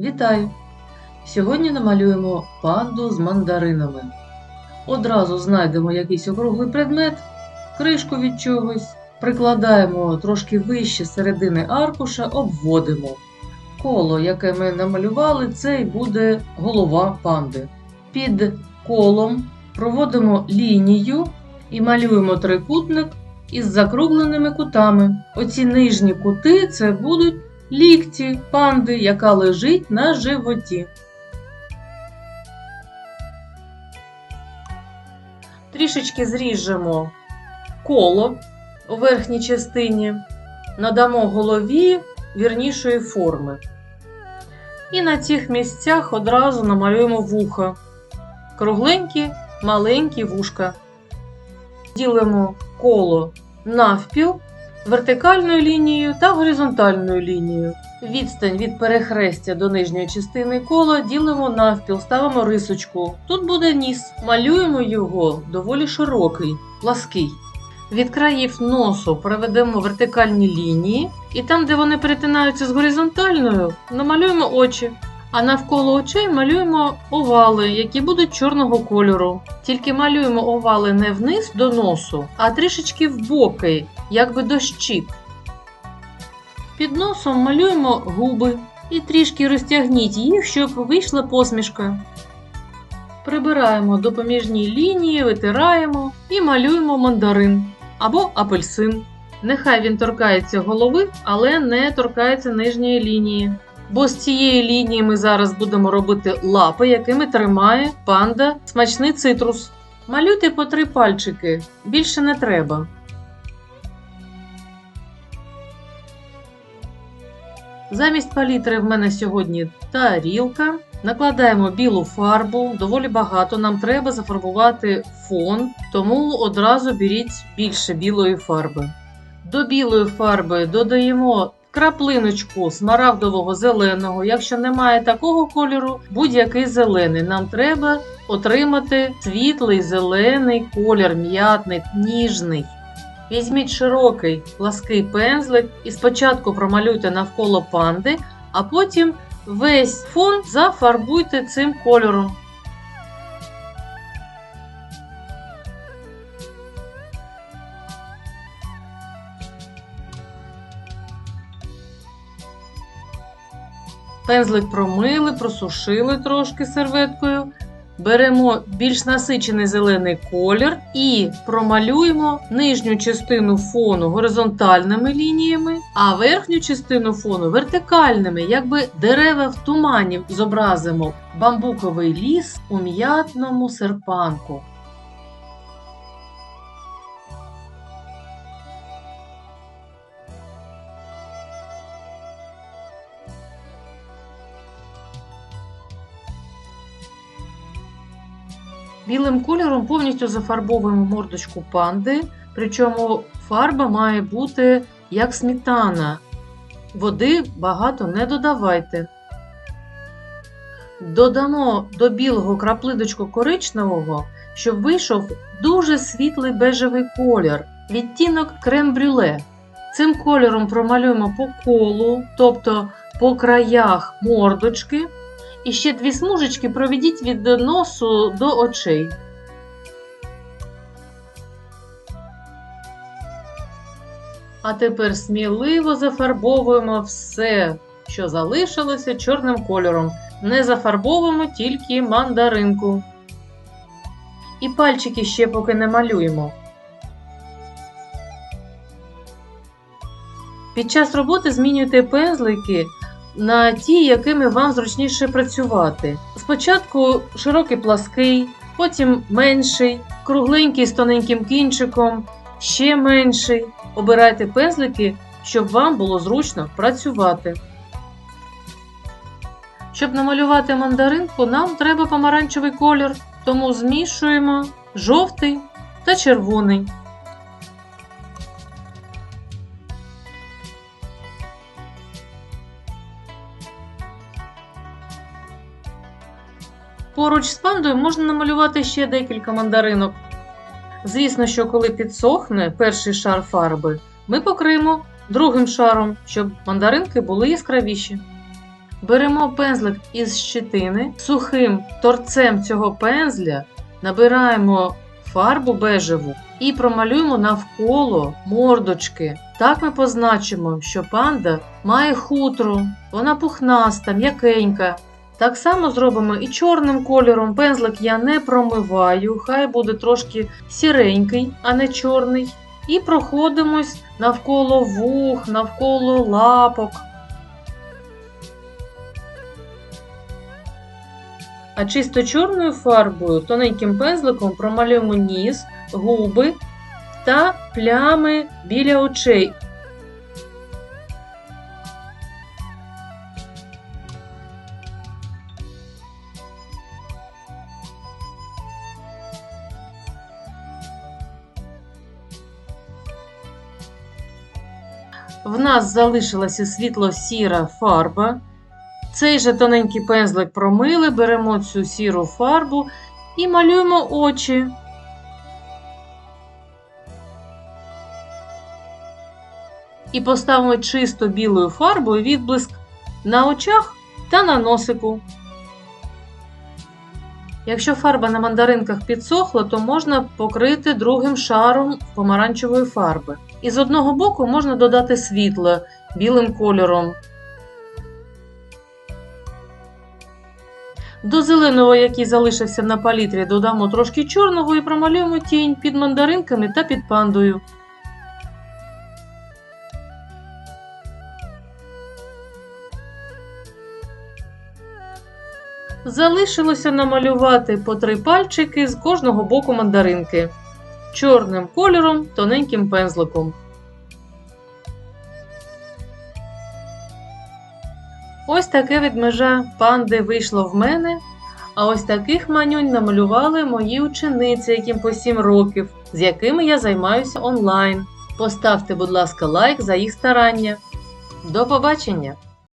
Вітаю! Сьогодні намалюємо панду з мандаринами. Одразу знайдемо якийсь округлий предмет, кришку від чогось, прикладаємо трошки вище середини аркуша, обводимо. Коло, яке ми намалювали, це і буде голова панди. Під колом проводимо лінію і малюємо трикутник із закругленими кутами. Оці нижні кути це будуть лікті панди, яка лежить на животі. Трішечки зріжемо коло у верхній частині, надамо голові вірнішої форми. І на цих місцях одразу намалюємо вуха. Кругленькі, маленькі вушка. Ділимо коло навпіл вертикальною лінією та горизонтальною лінією. Відстань від перехрестя до нижньої частини кола ділимо навпіл, ставимо рисочку. Тут буде ніс. Малюємо його доволі широкий, плаский. Від країв носу проведемо вертикальні лінії, і там, де вони перетинаються з горизонтальною, намалюємо очі. А навколо очей малюємо овали, які будуть чорного кольору. Тільки малюємо овали не вниз до носу, а трішечки в боки, якби до щік. Під носом малюємо губи і трішки розтягніть їх, щоб вийшла посмішка. Прибираємо допоміжні лінії, витираємо і малюємо мандарин або апельсин. Нехай він торкається голови, але не торкається нижньої лінії. Бо з цієї лінії ми зараз будемо робити лапи, якими тримає панда смачний цитрус. Малюйте по три пальчики, більше не треба. Замість палітри в мене сьогодні тарілка. Накладаємо білу фарбу, доволі багато. Нам треба зафарбувати фон, тому одразу беріть більше білої фарби. До білої фарби додаємо краплиночку смарагдового зеленого. Якщо немає такого кольору, будь-який зелений. Нам треба отримати світлий зелений колір, м'ятний, ніжний. Візьміть широкий плаский пензлик і спочатку промалюйте навколо панди, а потім весь фон зафарбуйте цим кольором. Пензлик промили, просушили трошки серветкою. Беремо більш насичений зелений колір і промалюємо нижню частину фону горизонтальними лініями, а верхню частину фону вертикальними, якби дерева в тумані зобразимо бамбуковий ліс у м'ятному серпанку. Білим кольором повністю зафарбовуємо мордочку панди, причому фарба має бути як сметана. Води багато не додавайте. Додамо до білого краплиночку коричневого, щоб вийшов дуже світлий бежевий колір, відтінок крем-брюле. Цим кольором промалюємо по колу, тобто по краях мордочки. І ще дві смужечки проведіть від носу до очей. А тепер сміливо зафарбовуємо все, що залишилося чорним кольором. Не зафарбовуємо тільки мандаринку. І пальчики ще поки не малюємо. Під час роботи змінюйте пензлики на ті, якими вам зручніше працювати. Спочатку широкий плаский, потім менший, кругленький з тоненьким кінчиком, ще менший. Обирайте пензлики, щоб вам було зручно працювати. Щоб намалювати мандаринку, нам треба помаранчевий колір, тому змішуємо жовтий та червоний. Поруч з пандою можна намалювати ще декілька мандаринок. Звісно, що коли підсохне перший шар фарби, ми покриємо другим шаром, щоб мандаринки були яскравіші. Беремо пензлик із щитини, сухим торцем цього пензля набираємо фарбу бежеву і промалюємо навколо мордочки. Так ми позначимо, що панда має хутро, вона пухнаста, м'якенька. Так само зробимо і чорним кольором. Пензлик я не промиваю, хай буде трошки сіренький, а не чорний. І проходимось навколо вух, навколо лапок. А чисто чорною фарбою тоненьким пензликом промалюємо ніс, губи та плями біля очей. В нас залишилася світло-сіра фарба. Цей же тоненький пензлик промили, беремо цю сіру фарбу і малюємо очі. І поставимо чисто білою фарбою відблиск на очах та на носику. Якщо фарба на мандаринках підсохла, то можна покрити другим шаром помаранчевої фарби. І з одного боку можна додати світло білим кольором. До зеленого, який залишився на палітрі, додамо трошки чорного і промалюємо тінь під мандаринками та під пандою. Залишилося намалювати по три пальчики з кожного боку мандаринки чорним кольором, тоненьким пензликом. Ось таке ведмежа панди вийшло в мене. А ось таких манюнь намалювали мої учениці, яким по 7 років, з якими я займаюся онлайн. Поставте, будь ласка, лайк за їх старання. До побачення!